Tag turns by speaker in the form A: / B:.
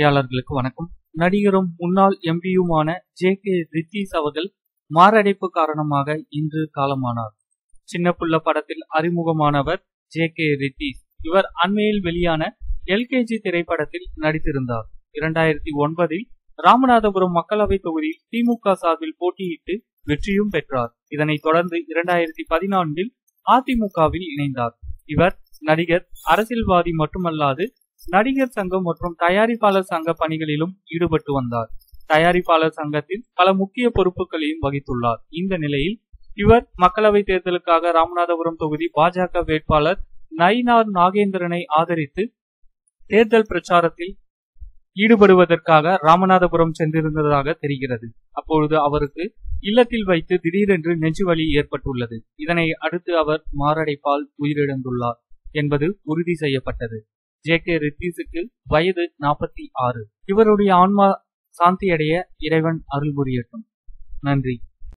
A: பார்வையாளர்களுக்கு வணக்கம். நடிகரும் முன்னாள் எம்பியுமான ஜே கே ரித்தீஸ் அவர்கள் மாரடைப்பு காரணமாக இன்று காலமானார். சின்ன புள்ள படத்தில் அறிமுகமானவர் ஜே கே ரித்தீஸ் இவர் அண்மையில் வெளியான எல்கேஜி திரைப்படத்தில் நடித்திருந்தார். இரண்டாயிரத்தி ஒன்பதில் ராமநாதபுரம் மக்களவை தொகுதியில் திமுக சார்பில் போட்டியிட்டு வெற்றியும் பெற்றார். இதனைத் தொடர்ந்து இரண்டாயிரத்தி பதினான்கில் அதிமுகவில் இணைந்தார். இவர் நடிகர் அரசியல்வாதி மட்டுமல்லாது நடிகர் சங்கம் மற்றும் தயாரிப்பாளர் சங்க பணிகளிலும் ஈடுபட்டு வந்தார். தயாரிப்பாளர் சங்கத்தில் பல முக்கிய பொறுப்புகளையும் வகித்துள்ளார். இந்த நிலையில் இவர் மக்களவை தேர்தலுக்காக ராமநாதபுரம் தொகுதி பாஜக வேட்பாளர் நயினார் நாகேந்திரனை ஆதரித்து தேர்தல் பிரச்சாரத்தில் ஈடுபடுவதற்காக ராமநாதபுரம் சென்றிருந்ததாக தெரிகிறது. அப்பொழுது அவருக்கு இல்லத்தில் வைத்து திடீரென்று நெஞ்சுவலி ஏற்பட்டுள்ளது. இதனை அடுத்து அவர் மாரடைப்பால் உயிரிழந்துள்ளார் என்பது உறுதி செய்யப்பட்டது. ஜே கே ரித்தீஸுக்கு வயது நாற்பத்தி ஆறு. இவருடைய ஆன்மா சாந்தியடைய இறைவன் அருள் புரியட்டும் நன்றி.